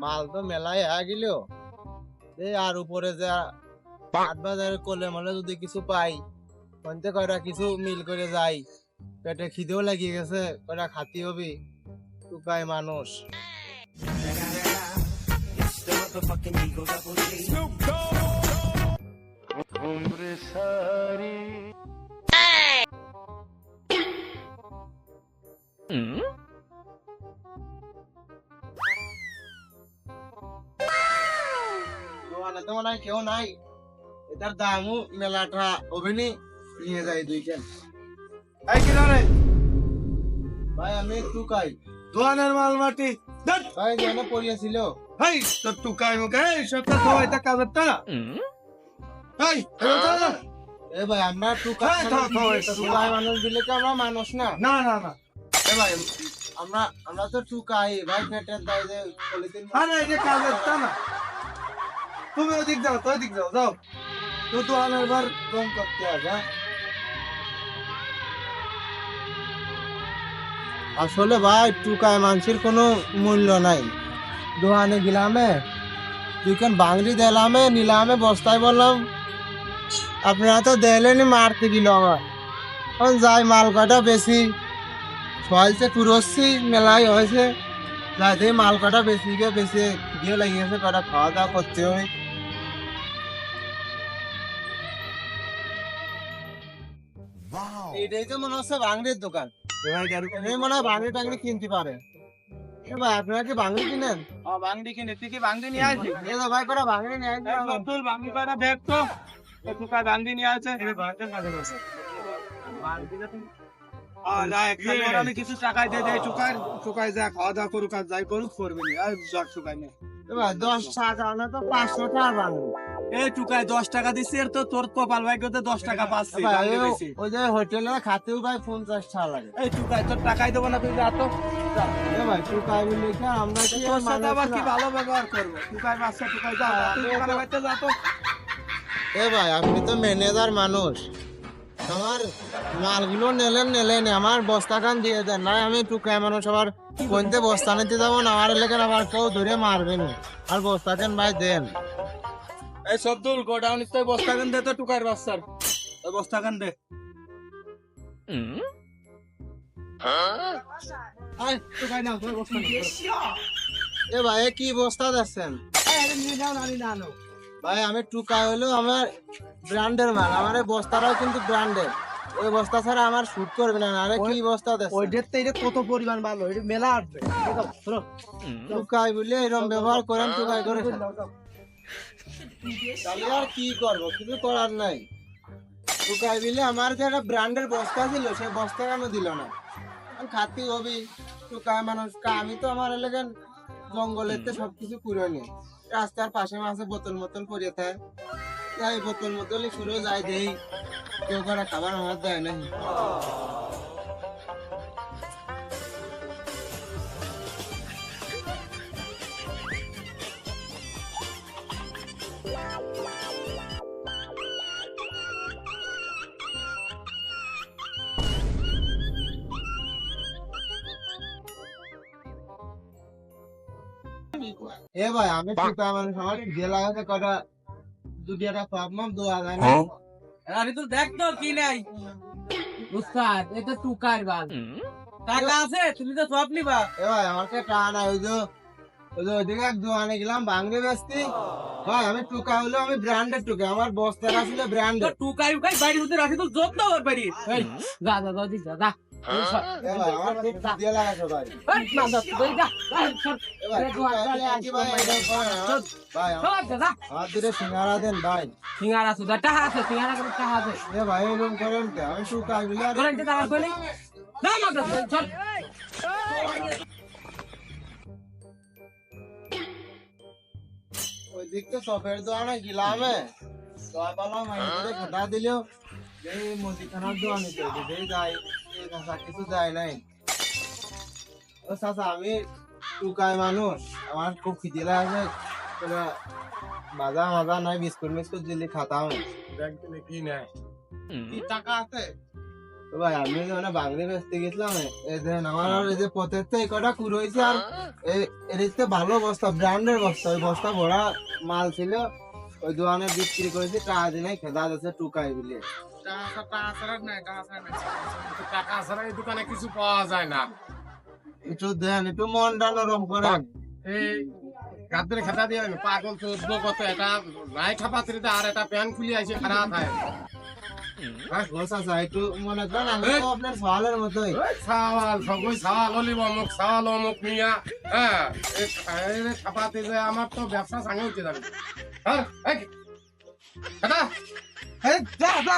মাল তো মেলায় হয়ে গেল এই আর উপরে যা আট বাজারে কোলে মলে যদি কিছু পাই কইতে কয়টা কিছু মিল করে যাই। পেটে খিদেও লাগিয়ে গেছে কয়টা খাতি হবি টুকাই মানুষ। দোকানে তো মনে কেউ নাই। এটার দামও মেলাটা অভিনি নিয়ে যাই দুই কেন এই কি রে ভাই আমি টুকাই। দোয়ানের মাল মাটি ভাই যেন পড়িয়েছিল হেই তোর টুকাই মুখে এই সপ্তাহ খাওয়া এটা কাজের টা হেই এ ভাই আমরা টুকাই টুকাই মানুষ দিলে কি আমরা মানুষ না? না না না। এ ভাই আমরা আমরা তো টুকাই। ভাই পেটের দায় যে পলিথিন আরে এই যে কাজের টা না। তুমি ওদিক যাও তো ওদিক যাও যাও। তো দোয়ানের বার রং করতে হবে হ্যাঁ? আসলে ভাই, টুকায় মানুষের কোনো মূল্য নাই। দোকানে গেলামে, দুইখান বাংলি দিলামে, নিলামে, বস্তায় বললাম, আপনারা তো দিলেনি মারতে গেল আমার। এখন যাই, মাল কটা বেশি? সবাইছে পুরস্ছি মেলায় হয়েছে। যাই মাল কটা বেশি গিয়ে বেশি গিয়ে লাগিয়েছে কটা খাওয়া দাওয়া করতে হবে। এটাই তো মনে হচ্ছে দোকান। এই মনে হয় কিনতে পারে। এ ভাই আপনারা কি বাংলি কিনেন? ও কিনে তুই কি বাংলি নিয়ে আসবি? এ তো ভাই কটা বাংলি নিয়ে আসবে? একদম তুই বাংলি দেখ তো। এ টুকাই নিয়ে আছে? আমি কিছু দিয়ে দেয় টুকার টুকাই যা খাওয়া দাওয়া করুক আর যাই করুক করবি না। আর দশ টাকা না তো পাঁচশো টাকা বাংলি। এই টুকাই দশ টাকা আর তো তোর কপাল ভাগ্যতে দশ টাকা পাচ্ছি ভাই, ওই- যে হোটেলে খাতেও ভাই পঞ্চাশ টাকা লাগে। এই টুকাই তোর টাকাই দেবো না তুই যা তো। ভাই টুকাই বলে আমরা কি তোর সাথে মানুষ আবার কি ভালো ব্যবহার করব? টুকাই বাচ্চা টুকাই যা যা, দোকানে বাইতে যা তো। এ ভাই আপনি তো ম্যানেজার মানুষ। আমার মালগুলো নেলেন নেলেন আমার বস্তা খান দিয়ে দেন। না আমি টুকায় মানুষ আবার কোনতে বস্তা নিতে যাব না আমার এলাকার আবার কেউ ধরে মারবে না। আর বস্তা খান ভাই দেন। এই সবদুল গোডাউন তো বস্তা গান দে তো টুকার বাচ্চার। ওই বস্তা গান দে। এ ভাই কি বস্তা দিচ্ছেন ভাই আমি টুকাই হলো আমার ব্র্যান্ডের মাল আমার এই বস্তাটাও কিন্তু ব্র্যান্ডের। ওই বস্তা ছাড়া আমার শুট করবে না আরে কি বস্তা দেখ ওই ডেট এটা কত পরিমাণ ভালো এটা মেলা আসবে। টুকাই বলে এরকম ব্যবহার করেন টুকাই করে আর কি কিছু করার নাই। আমার যে একটা ব্র্যান্ডের বস্তা ছিল বস্তা কেন না? খাতি আমি তো আমার পুরনি রাস্তার পাশে মাঝে বোতল মতন পড়ে থাকে। যাই বোতল মতল শুরু যাই দেই কেউ করে খাবার আমার দেয় নাই এ ভাই আমি টুকাই মানুষ আমার জেলা আছে কটা দুটি একটা পাবমাম দোয়া যায় না আরে তুই দেখ তো কি নাই। উস্তাদ এটা টুকার বাল। টাকা আছে তুমি তো সব নিবা। এ ভাই আমার কাছে টাকা নাই ওই যে ওই যে ওইদিকে এক দোকানে গেলাম বাংলা বেচতি। ভাই আমি টুকা হলো আমি ব্র্যান্ডের টুকা আমার বস্তাটা ছিল তো ব্র্যান্ডের টুকাই উকাই বাড়ি হতে রাখি তো যোগ দাও বাড়ি এই, যা যা যা যা, যা এই সর, এ ভাই আমার খুব দিয়ে লাগাছে ভাই এই, না, যা, তুই যা, যা, সর, এ ভাই এই টুকা দোকান হলে কি ভাই এটা করে না? ভাই আমার- সর, যা, যা। আমার দিলে সিঙ্গারা দেন ভাই সিঙ্গারা আছে, যা, টাকা আছে, সিঙ্গারা করে টাকা আছে। এ ভাই এরকম করেন কে? আমি টুকা বলে আর তোরা এটা টাকা কইলি? যা, না, যা, সর। ওই দিক তো সফের দোকানে গেলামে দোয়া পালাম মাইরে খেতা দিলেও এই মুদিখানার দোয়ানি তৈরি দিয়ে যায় এই ভাষা কিছু যায় নাই। ও চাচা আমি টুকাই মানুষ। আমার খুব খিদে লাগে তোরা মাজা মাজা নাই বিস্কুট মিস্কুট দিলে খাতাম। কি টাকা আছে? ভাই আমি মানে বেচতে গেছিলাম এই দেখেন আমার এই যে পথের কটা হয়েছে আর এর ভালো বস্তা ব্র্যান্ডের বস্তা। ওই বস্তা ভরা মাল ছিল। ওই দোকানে বিক্রি করেছি টাকা দিনে খেদা যাচ্ছে টুকাই বলে। টাকা ছাড়া এই দোকানে কিছু পাওয়া যায় না। একটু দেন একটু মনটা নরম করেন। এই গাদ্দের খেতা দিয়ে পাগল চোদ্দ কত এটা নাই খাপাত্রিতে আর এটা প্যান খুলি আছে খারাপ হয়। মনে তো হ্যাঁ। আমার তো ব্যবসা সাঙ্গে উঠে যাবে। হ্যাঁ যা যা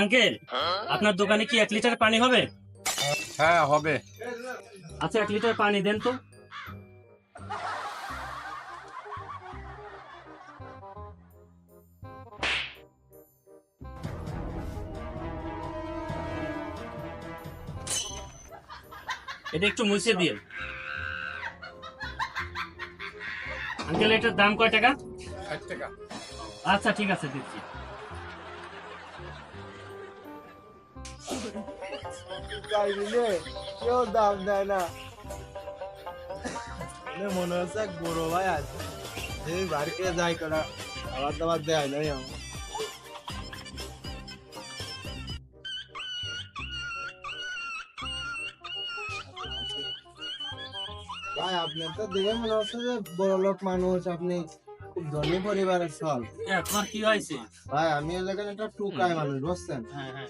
আঙ্কেল আপনার দোকানে কি এক লিটার পানি হবে? হ্যাঁ হবে। আচ্ছা এক লিটার পানি দেন তো। এটা একটু মুছে দিয়ে। আঙ্কেল এটার দাম কয় টাকা? ষাট টাকা। আচ্ছা ঠিক আছে দিচ্ছি। কেউ দাম দেয় না মানে হচ্ছে এক বড় ভাই আছে। এই বাড়িতে যাই করা। খাবার দাবার দেয় নাই আমার। ভাই আপনার তো দেখে মনে হচ্ছে যে বড় লোক মানুষ আপনি খুব ধনী পরিবারের সব হ্যাঁ, কি হয়েছে? ভাই আমি এলাকার একটা টুকাই মানুষ বুঝছেন? হ্যাঁ হ্যাঁ।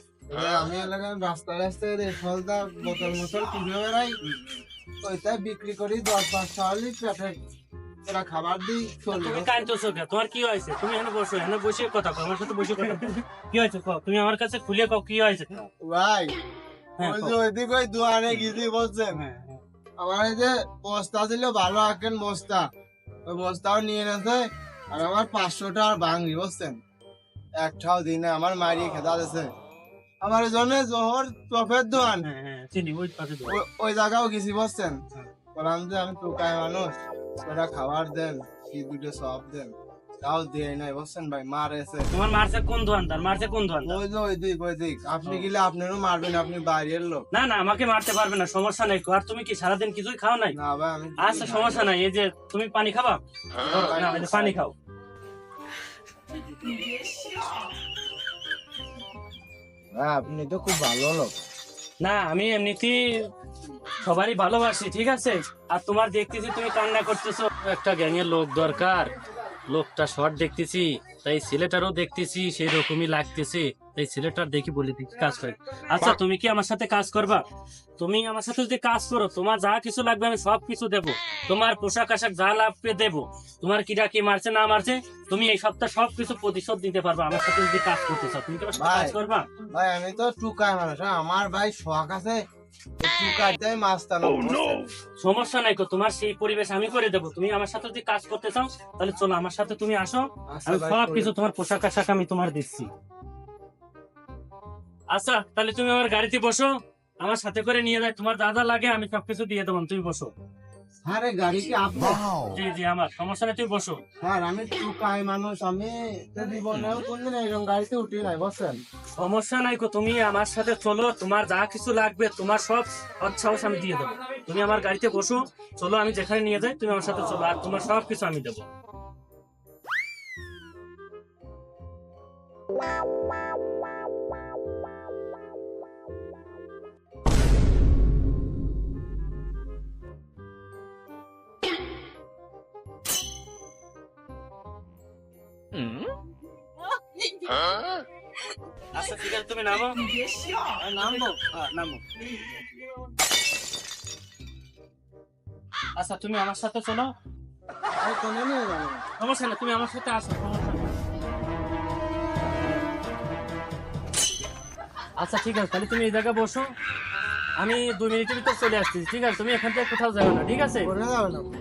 আমি এলাকার রাস্তায় রাস্তায় ফলটা বোতল মোতল কিনে বেড়াই। ওইটা বিক্রি করি দশ পাঁচ টাকা পেটে এরা খাবার দিই তুমি কাঁদতেছো কে? তোমার কি হয়েছে? তুমি এখানে বসো এখানে বসে কথা কও আমার সাথে বসে কথা কি হয়েছে? কও তুমি আমার কাছে খুলে কও কি হয়েছে? ভাই হ্যাঁ, ওই। যে ওইদিকে ওই দোয়ানে গিয়েছি বলছেন। আমার এই যে বস্তা ছিল ভালো আঁকেন বস্তা। ওই বস্তাও নিয়ে নেছে আর আমার পাঁচশোটা টাকার ভাঙি বুঝছেন? একটাও দিনে আমার মারিয়ে খেতা দিছে। আমার জন্য জোহর চপের দোয়ান হ্যাঁ হ্যাঁ ওই জায়গাও গেছি বসছেন বললাম যে আমি টোকায় মানুষ ওটা খাবার দেন কি দুটো সব দেন। তাও দিয়ে নাই বুঝছেন ভাই? মারেছে। তোমার মারছে কোন মারছে কোন ওই যে ওই দিক ওই দিক আপনি গেলে আপনারও মারবেন আপনি বাইরের লোক। না না আমাকে মারতে পারবে না সমস্যা নাই। আর তুমি কি সারাদিন কিছুই খাও নাই? না ভাই আমি আচ্ছা সমস্যা নাই। এই যে তুমি পানি খাবা? না এই যে পানি খাও। আপনি তো খুব ভালো লোক। না আমি এমনিতেই সবারই ভালোবাসি ঠিক আছে? আর তোমার দেখতেছি তুমি কান্না করতেছো। একটা গ্যাংয়ের লোক দরকার। লোকটা শর্ট দেখতেছি তাই ছেলেটারও দেখতেছি সেই রকমই লাগতেছে। তাই ছেলেটার দেখি বলে দিচ্ছি কাজ করে। আচ্ছা তুমি কি আমার সাথে কাজ করবা? তুমি আমার সাথে যদি কাজ করো তোমার যা কিছু লাগবে আমি সব কিছু দেবো। তোমার পোশাক আশাক যা লাগবে দেবো। তোমার কিরা কি মারছে না মারছে তুমি এই সপ্তাহ সব কিছু প্রতিশোধ দিতে পারবা আমার সাথে যদি কাজ করতে চাও। তুমি কি কাজ করবা? ভাই আমি তো টুকায় মানুষ হ্যাঁ, আমার ভাই শখ আছে বুঝছেন? সমস্যা নাই তোমার সেই পরিবেশ আমি করে দেবো। তুমি আমার সাথে যদি কাজ করতে চাও তাহলে চলো আমার সাথে তুমি আসো। আচ্ছা আমি সব করে- কিছু তোমার পোশাক আশাক আমি তোমার দিচ্ছি। আচ্ছা তাহলে তুমি আমার গাড়িতে বসো। আমার সাথে করে নিয়ে যায় তোমার দাদা লাগে আমি সবকিছু দিয়ে দেবো তুমি বসো। আরে গাড়ি কি আপনার জি জি আমার। সমস্যা নেই তুমি বসো। স্যার আমি টুকাই মানুষ আমি তো জীবনেও কোনদিন এরকম গাড়িতে উঠি নাই সমস্যা নাই গো তুমি আমার সাথে চলো তোমার যা কিছু লাগবে তোমার সব আমি দিয়ে দেবো। তুমি আমার গাড়িতে বসো চলো আমি যেখানে নিয়ে যাই তুমি আমার সাথে চলো আর তোমার সব কিছু আমি দেবো। আচ্ছা ঠিক আছে তুমি নামো। নামবো হ্যাঁ, আচ্ছা তুমি আমার সাথে চলো। সমস্যা না তুমি আমার সাথে আসো আচ্ছা ঠিক আছে তাহলে তুমি এই জায়গায় বসো। আমি দুই মিনিটের ভিতর চলে আসছি ঠিক আছে? তুমি এখান থেকে কোথাও যাবে না ঠিক আছে?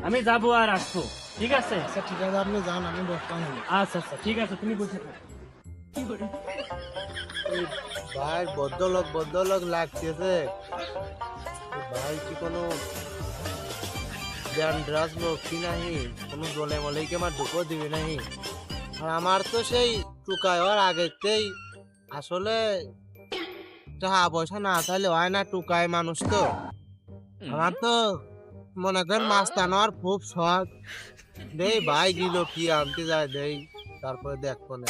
আমি যাব আর আসব ঠিক আছে? আচ্ছা ঠিক আছে আপনি যান আমি বসতাম। আচ্ছা আচ্ছা ঠিক আছে তুমি বসে থাকো। ভাই ভদ্রলোক ভদ্রলোক লাগতেছে। ভাই কি কোনো ড্যান্ড্রাস লোক কি নাহি? কোনো দলে মলে কি আমার ঢুকো দিবি নাহি? আর আমার তো সেই টুকায় হওয়ার আগেতেই আসলে টাকা পয়সা না থাকলে হয় না টুকায় মানুষ তো। আমার তো মনে করেন মাছ টানোয়ার খুব শখ। দেই ভাই দিল কি আনতে যায় দেই তারপরে দেখব না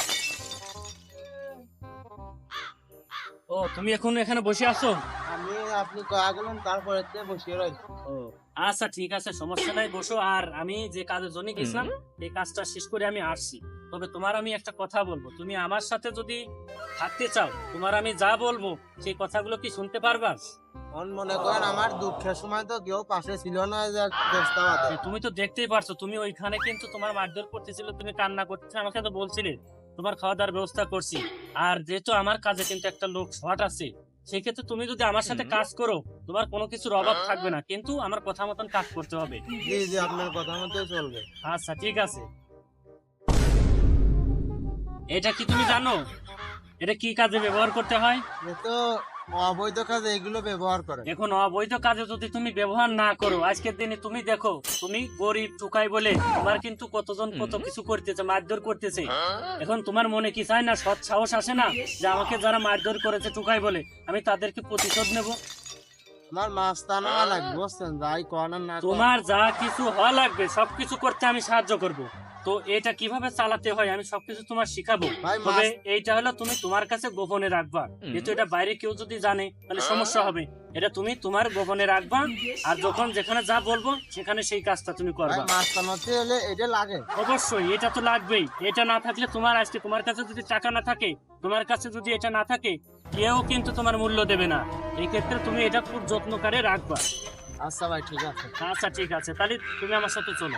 ও তুমি এখন এখানে বসে আছো? আমি আপনি কয়া গেলেন তারপরে তে বসিয়ে রয়েছি। ও আচ্ছা ঠিক আছে সমস্যা নাই বসো। আর আমি যে কাজের জন্য গেছিলাম এই কাজটা শেষ করে আমি আসছি। তবে তোমার আমি একটা কথা বলব। তুমি আমার সাথে যদি থাকতে চাও তোমার আমি যা বলব সেই কথাগুলো কি শুনতে পারবা? মনে করেন আমার দুঃখের সময় তো কেউ পাশে ছিল না যে তুমি তো দেখতেই পারছ তুমি ওইখানে কিন্তু তোমার মারধর করতেছিল তুমি কান্না করতেছিলে আমাকে তো বলছিলে। তোমার খাওয়া দাওয়ার ব্যবস্থা করছি। আর যেহেতু আমার কাজে কিন্তু একটা লোক শর্ট আছে সেক্ষেত্রে তুমি যদি আমার সাথে কাজ করো তোমার কোনো কিছুর অভাব থাকবে না কিন্তু আমার কথা মতন কাজ করতে হবে। জি জি আপনার কথা মতো চলবে। আচ্ছা ঠিক আছে। এটা কি তুমি জানো? এটা কি কাজে ব্যবহার করতে হয়? তো অবৈধ কাজে এগুলো ব্যবহার করে এখন অবৈধ কাজে যদি তুমি ব্যবহার না করো আজকের দিনে তুমি দেখো তুমি গরিব টুকাই বলে তোমার কিন্তু কতজন কত কিছু করতেছে মারধর করতেছে। এখন তোমার মনে কি চায় না? সৎ সাহস আসে না যে আমাকে যারা মারধর করেছে টুকাই বলে? আমি তাদেরকে প্রতিশোধ নেব। আমার মাছ টানা লাগবে বুঝছেন? যাই করার না তোমার যা কিছু হওয়া লাগবে সবকিছু করতে আমি সাহায্য করব। তো এটা কীভাবে চালাতে হয়? আমি সবকিছু তোমার শিখাবো। তবে এইটা হলো তুমি তোমার কাছে গোপনে রাখবা। যেহেতু এটা বাইরে কেউ যদি জানে তাহলে সমস্যা হবে। এটা তুমি তোমার গোপনে রাখবা। আর যখন যেখানে যা বলব সেখানে সেই কাজটা তুমি করবা। এটা লাগে। অবশ্যই এটা তো লাগবেই। এটা না থাকলে তোমার আজকে তোমার কাছে যদি টাকা না থাকে তোমার কাছে যদি এটা না থাকে কেউ কিন্তু তোমার মূল্য দেবে না। এই ক্ষেত্রে তুমি এটা খুব যত্ন করে রাখবা। আচ্ছা ভাই ঠিক আছে। আচ্ছা ঠিক আছে। তাহলে তুমি আমার সাথে চলো।